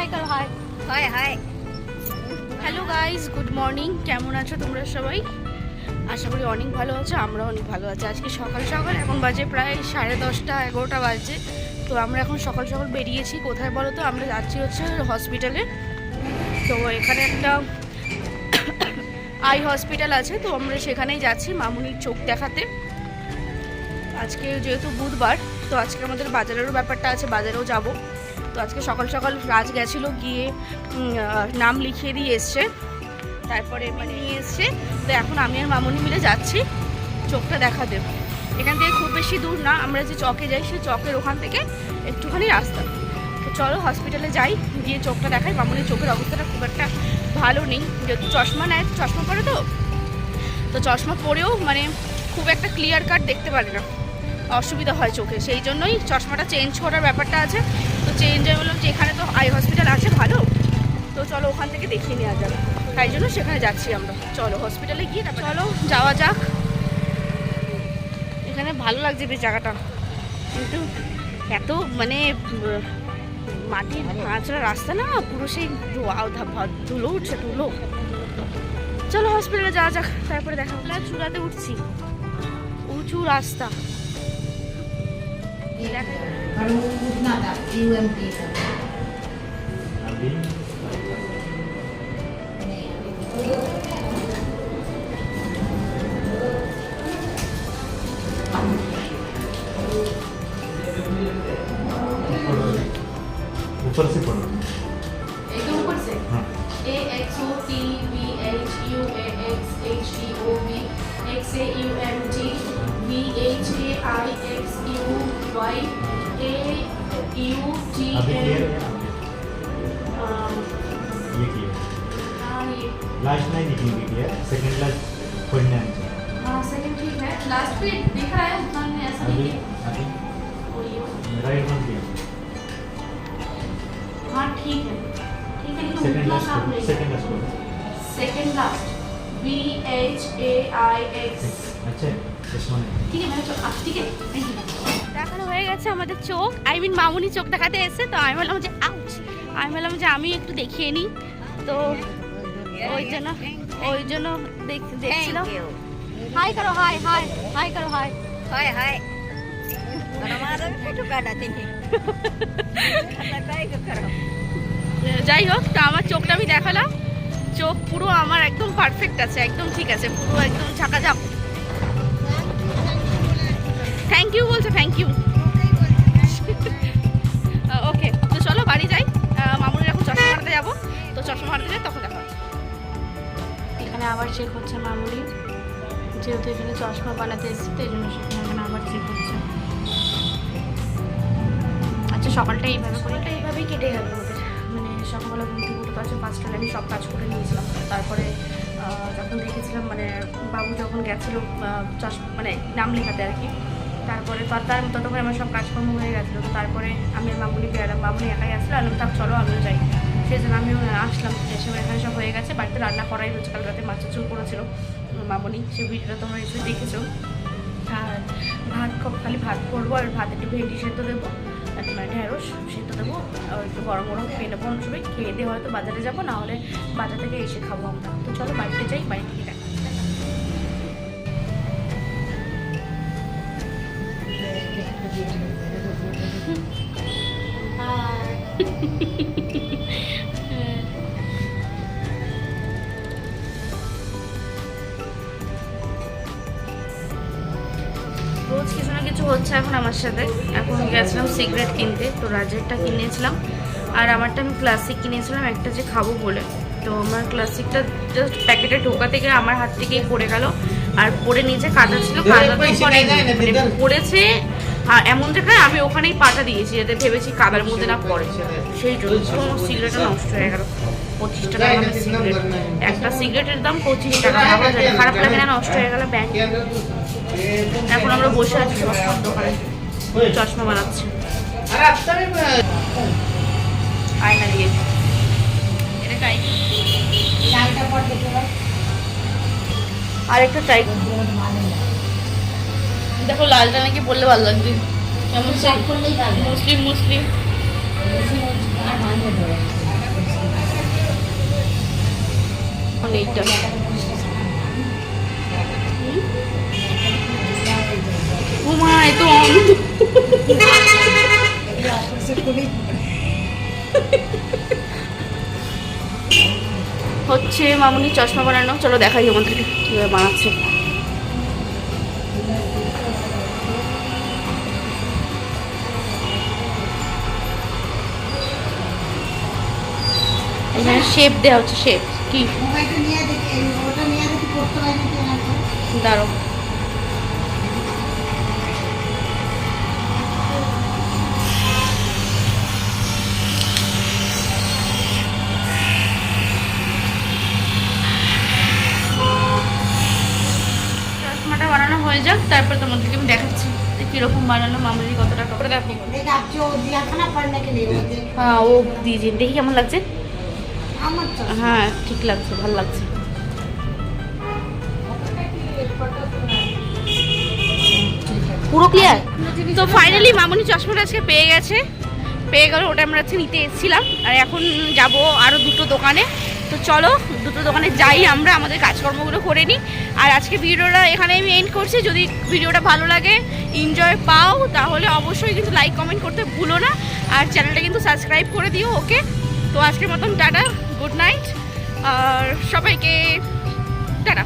High করো hi. Hi hi. Hello guys good morning কেমন আছো তোমরা সবাই? আশা করি অনেক ভালো আছো আমরা অনেক ভালো আছি। আজকে সকাল সকাল এখন বাজে প্রায় সাড়ে দশটা এগারোটা বাজে। তো আমরা এখন সকাল সকাল বেরিয়েছি। কোথায় বলো তো? আমরা যাচ্ছি হচ্ছে হসপিটালে তো এখানে একটা আই হসপিটাল আছে তো আমরা সেখানেই যাচ্ছি মামুনির চোখ দেখাতে। আজকে যেহেতু বুধবার তো আজকে আমাদের বাজারেরও ব্যাপারটা আছে বাজারেও যাব। তো আজকে সকাল সকাল রাজ গেছিল, গিয়ে নাম লিখিয়ে দিয়ে এসছে। তারপরে মানে নিয়ে এসছে। তো এখন আমি আর মামুনি মিলে যাচ্ছি। চোখটা দেখাতে এখান থেকে খুব বেশি দূর না, আমরা যে চকে যাই সেই চকের ওখান থেকে একটুখানি রাস্তা। তো চলো হসপিটালে যাই, গিয়ে চোখটা দেখাই। মামুনির চোখের অবস্থাটা খুব একটা ভালো নেই। যেহেতু চশমা নেয়, চশমা পরে তো? তো চশমা পরেও মানে খুব একটা ক্লিয়ার কাট দেখতে পারে না। অসুবিধা হয় চোখে। সেই জন্যই চশমাটা চেঞ্জ করার ব্যাপারটা আছে। তো চেঞ্জ আমি বললাম যে এখানে তো আই হসপিটাল আছে ভালো। তো চলো ওখান থেকে দেখিয়ে নেওয়া যাবে তাই জন্য সেখানে যাচ্ছি আমরা। চলো হসপিটালে গিয়ে তারপর চলো যাওয়া যাক। এখানে ভালো লাগছে বেশ জায়গাটা। কিন্তু এত মানে মাটির ভাঁচড়া রাস্তা না পুরো সেই ধুলো উঠছে ধুলো। চলো হসপিটালে যাওয়া যাক তারপরে দেখা চূড়াতে উঠছি। উঁচু রাস্তা। પણ હું ઉઠના હતા એવું એમ કહી ऊपर से पढ़ो एकदम ऊपर से A X O T V H U A X H T O V X A U M T V H A I X U Y A U T L ये हाँ, क्लियर लास्ट नहीं दिखेंगे clear second last पढ़ने हाँ। Second ठीक है। Last पे दिख रहा है उतना में ऐसा नहीं अभी। राइट वन किया हाँ। ठीक है। ठीक है तो लेकिन second last second last second last. B H A I X अच्छा ठीक है मैंने तो, ठीक है হয়ে গেছে আমাদের চোখ। আই মিন মামুনি চোখ দেখাতে এসে তো আমি বললাম যে আউচ আমি বললাম যে আমি একটু দেখিয়ে নিই। তো ওই জন্য ওই জন্য দেখছিলাম। হাই করো হাই হাই হাই করো হাই হাই হাই যাই হোক তো আমার চোখটা আমি দেখালাম। চোখ পুরো আমার একদম পারফেক্ট আছে একদম ঠিক আছে পুরো একদম ঝাঁকা ঝাঁক থ্যাংক ইউ বলছে থ্যাংক ইউ এখন যাব। তো চশমা মারাতে যাই তখন দেখা এখানে আবার চেক হচ্ছে মামুনি। যেহেতু এখানে চশমা বানাতে এসেছি তো এই জন্য সেখানে এখানে আবার চেক হচ্ছে। আচ্ছা সকালটা এইভাবে করি এটা এইভাবেই কেটে গেল। আমাদের মানে সকালবেলা ঘুম থেকে উঠে পারছে পাঁচটায় আমি সব কাজ করে নিয়েছিলাম। তারপরে যখন দেখেছিলাম মানে বাবু যখন গেছিল আহ, চশ মানে নাম লেখাতে আর কি তারপরে তার তার ততক্ষণ আমার সব কাজকর্ম হয়ে গেছিল। তো তারপরে আমি আর মামুনিকে এলাম মামুনি একাই আসলো আলম থাক চলো আমিও যাই। সেই জন্য আমিও আসলাম। এসে এখানে সব হয়ে গেছে। বাড়িতে রান্না করাই হচ্ছে কাল রাতে মাছের চুল করেছিল মামনি। সেই ভিডিওটা তোমরা এসে দেখেছ। আর ভাত খালি ভাত করব আর ভাত একটু ভেন্ডি সেদ্ধ দেবো মানে ঢেঁড়স সেদ্ধ দেবো। আর একটু গরম গরম খেয়ে নেব। অনুসারে খেয়ে দিয়ে হয়তো বাজারে যাব, না হলে বাজার থেকে এসে খাব আমরা। তো চলো বাড়িতে যাই বাড়ি থেকে রোজ কিছু না কিছু হচ্ছে এখন আমার সাথে। এখন গেছিলাম সিগারেট কিনতে তো রাজেরটা কিনেছিলাম। আর আমারটা আমি ক্লাসিক কিনেছিলাম একটা যে খাব বলে। তো আমার ক্লাসিকটা জাস্ট প্যাকেটে ঢোকাতে গিয়ে আমার হাত থেকেই পড়ে গেল। আর পড়ে নিচে কাটা ছিল তো মানে পড়েছে আর এমন জায়গায় আমি ওখানেই পাটা দিয়েছি যাতে ভেবেছি কাদার মধ্যে না পড়ে। সেই জন্য সিগারেটটা নষ্ট হয়ে গেল। পঁচিশ টাকা দামের সিগারেট। একটা সিগারেটের দাম পঁচিশ টাকা খারাপ লাগে না নষ্ট হয়ে গেল ব্যাংক এখন আমরা বসে আছি দোকানে। চশমা বানাচ্ছি। আয়না দেখো লালটা নাকি বললে ভালো লাগবে। কেমন মুসলিম মুসলিম। অনেকটা তো হচ্ছে মামুনি চশমা বানানো। চলো দেখাই আমাদেরকে কীভাবে বানাচ্ছে। এখানে শেপ দেওয়া হচ্ছে শেপ কি? দাঁড়ো যাক তারপর তোমাদেরকে আমি দেখাচ্ছি কীরকম বানালো মামুলি কত টাকা করে হ্যাঁ ও দিয়ে দেখি কেমন লাগছে? হ্যাঁ ঠিক লাগছে ভালো লাগছে। পুরো ক্লিয়ার তো ফাইনালি মামুনি চশমাটা আজকে পেয়ে গেছে। পেয়ে গেলে ওটা আমরা আজকে নিতে এসেছিলাম। আর এখন যাব আরও দুটো দোকানে। তো চলো, দুটো দোকানে যাই আমরা, আমাদের কাজকর্মগুলো করে নিই। আর আজকে ভিডিওটা এখানে আমি এন্ড করছি। যদি ভিডিওটা ভালো লাগে এনজয় পাও, তাহলে অবশ্যই কিন্তু লাইক কমেন্ট করতে ভুলো না। আর চ্যানেলটা কিন্তু সাবস্ক্রাইব করে দিও ওকে তো আজকের মতন টাটা গুড নাইট আর সবাইকে, টাটা।